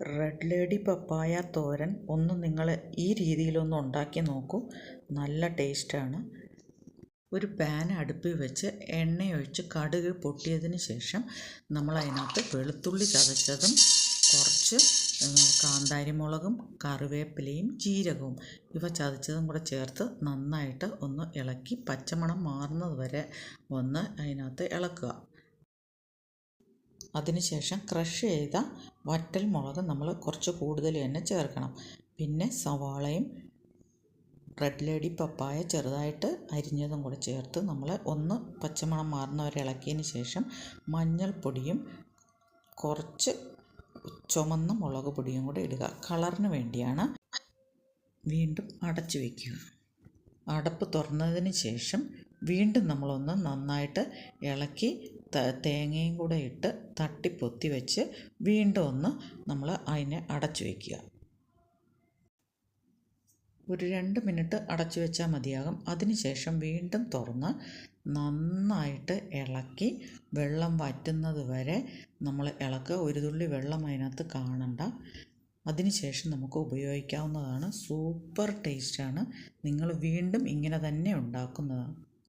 Red lady പപ്പായ തോരൻ ഒന്ന് നിങ്ങൾ ഈ രീതിയിലൊന്ന് ഉണ്ടാക്കി നോക്കൂ. നല്ല ടേസ്റ്റാണ് ഒരു പാൻ അടുപ്പിൽ വെച്ച് എണ്ണയൊഴിച്ച് കടുക് പൊട്ടിയതിന് ശേഷം നമ്മൾ അതിനകത്ത് വെളുത്തുള്ളി ചതച്ചതും കുറച്ച് കാന്താരിമുളകും കറിവേപ്പിലയും ജീരകവും ഇവ ചതച്ചതും കൂടെ ചേർത്ത് നന്നായിട്ട് ഒന്ന് ഇളക്കി പച്ചമണം മാറുന്നത് വരെ ഒന്ന് അതിനകത്ത് ഇളക്കുക. അതിനുശേഷം ക്രഷ് ചെയ്ത വറ്റൽ മുളക് നമ്മൾ കുറച്ച് കൂടുതൽ തന്നെ ചേർക്കണം. പിന്നെ സവാളയും റെഡ് ലേഡി പപ്പായ ചെറുതായിട്ട് അരിഞ്ഞതും കൂടെ ചേർത്ത് നമ്മൾ ഒന്ന് പച്ചമണം മാറുന്നവരെ ഇളക്കിയതിന് ശേഷം മഞ്ഞൾപ്പൊടിയും കുറച്ച് ചുമന്ന മുളക് പൊടിയും കൂടെ ഇടുക. കളറിന് വേണ്ടിയാണ് വീണ്ടും അടച്ചു വയ്ക്കുക അടപ്പ് തുറന്നതിന് ശേഷം വീണ്ടും നമ്മളൊന്ന് നന്നായിട്ട് ഇളക്കി തേങ്ങയും കൂടെ ഇട്ട് തട്ടിപ്പൊത്തി വെച്ച് വീണ്ടും ഒന്ന് നമ്മൾ അതിനെ അടച്ചു വയ്ക്കുക ഒരു രണ്ട് മിനിറ്റ് അടച്ചു വെച്ചാൽ മതിയാകും. അതിനുശേഷം വീണ്ടും തുറന്ന് നന്നായിട്ട് ഇളക്കി വെള്ളം വറ്റുന്നത് വരെ നമ്മൾ ഇളക്കുക ഒരു തുള്ളി വെള്ളം അതിനകത്ത് കാണണ്ട. അതിനുശേഷം നമുക്ക് ഉപയോഗിക്കാവുന്നതാണ്. സൂപ്പർ ടേസ്റ്റാണ്. നിങ്ങൾ വീണ്ടും ഇങ്ങനെ തന്നെ ഉണ്ടാക്കുന്നതാണ്.